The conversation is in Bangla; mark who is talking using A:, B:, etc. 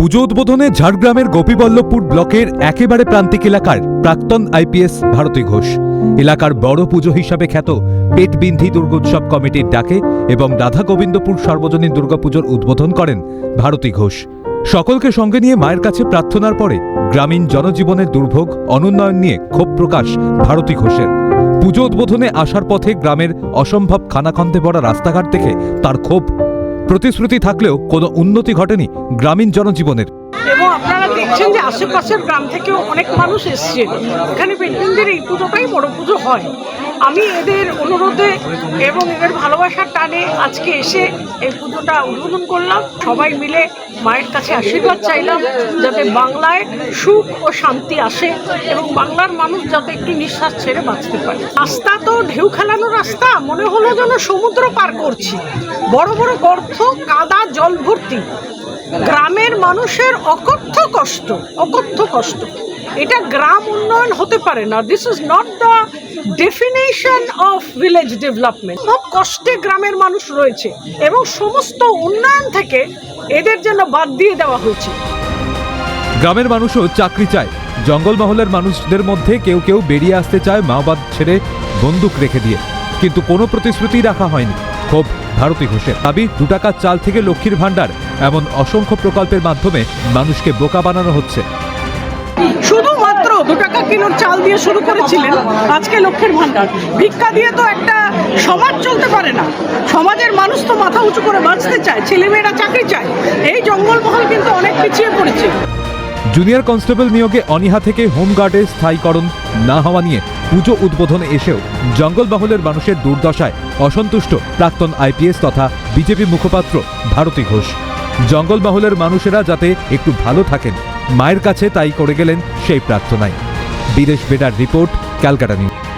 A: পুজো উদ্বোধনে ঝাড়গ্রামের গোপীবল্লভপুর ব্লকের একেবারে প্রান্তিক এলাকার প্রাক্তন আইপিএস ভারতী ঘোষ। এলাকার বড় পুজো হিসাবে খ্যাত পেটবিন্ধি দুর্গোৎসব কমিটির ডাকে এবং রাধা গোবিন্দপুর সর্বজনীন দুর্গাপুজোর উদ্বোধন করেন ভারতী ঘোষ। সকলকে সঙ্গে নিয়ে মায়ের কাছে প্রার্থনার পরে গ্রামীণ জনজীবনের দুর্ভোগ, অনুন্নয়ন নিয়ে ক্ষোভ প্রকাশ ভারতী ঘোষের। পুজো উদ্বোধনে আসার পথে গ্রামের অসম্ভব খানাখন্দে ভরা রাস্তাঘাট দেখে তার ক্ষোভ প্রতিশ্রুতি থাকলেও কোনো উন্নতি ঘটেনি গ্রামীণ জনজীবনের।
B: এবং আপনারা দেখছেন যে আশেপাশের গ্রাম থেকেও অনেক মানুষ এসছে এখানে পেন্টিংদের এই পুজোটাই বড় পুজো হয়। আমি এদের অনুরোধে এবং এদের ভালোবাসার টানে আজকে এসে এই পুজোটা উদ্বোধন করলাম। সবাই মিলে মায়ের কাছে আশীর্বাদ চাইলাম যাতে বাংলায় সুখ ও শান্তি আসে এবং বাংলার মানুষ যাতে একটু নিঃশ্বাস ছেড়ে বাঁচতে পারে। রাস্তা তো ঢেউ খেলানো রাস্তা, মনে হলো যেন সমুদ্র পার করছি। বড় বড় গর্ত, কাদা, জল ভর্তি। গ্রামের মানুষের অকথ্য কষ্ট অকথ্য কষ্ট। এটা গ্রাম উন্নয়ন হতে পারে না। This is not the definition of village development খুব কষ্টে গ্রামের মানুষ রয়েছে এবং সমস্ত উন্নয়ন থেকে এদের জন্য বাদ দিয়ে দেওয়া হয়েছে।
A: গ্রামের মানুষও চাকরি চায়। জঙ্গলমহলের মানুষদের মধ্যে কেউ কেউ বেরিয়ে আসতে চায় মাওবাদ ছেড়ে বন্দুক রেখে দিয়ে। কিন্তু কোনো প্রতিশ্রুতি রাখা হয়নি। ক্ষোভ, ভারতী ঘোষের দাবি, দু টাকার চাল থেকে লক্ষ্মীর ভাণ্ডার, এমন অসংখ্য প্রকল্পের মাধ্যমে মানুষকে বোকা বানানো হচ্ছে।
B: দু টাকা কিলোর চাল দিয়ে শুরু করেছিলেন আজকে লক্ষ্যের ভাণ্ডার। ভিক্ষা দিয়ে তো একটা সমাজ চলতে পারে না। সমাজের মানুষ তো মাথা উঁচু করে বাঁচতে চায়, ছেলেমেয়েরা চাকরি চায়। এই জঙ্গলমহল কিন্তু অনেক পিছিয়ে পড়েছে।
A: জুনিয়র কনস্টেবল নিয়োগে অনীহা থেকে হোমগার্ডের স্থায়ীকরণ না হওয়া নিয়ে পুজো উদ্বোধনে এসেও জঙ্গলমহলের মানুষের দুর্দশায় অসন্তুষ্ট প্রাক্তন আইপিএস তথা বিজেপি মুখপাত্র ভারতী ঘোষ। জঙ্গলমহলের মানুষেরা যাতে একটু ভালো থাকেন। মায়ের কাছে তাই করে গেলেন সেই প্রার্থনায়। বিদেশ বেডার রিপোর্ট, ক্যালকাটা নিউজ।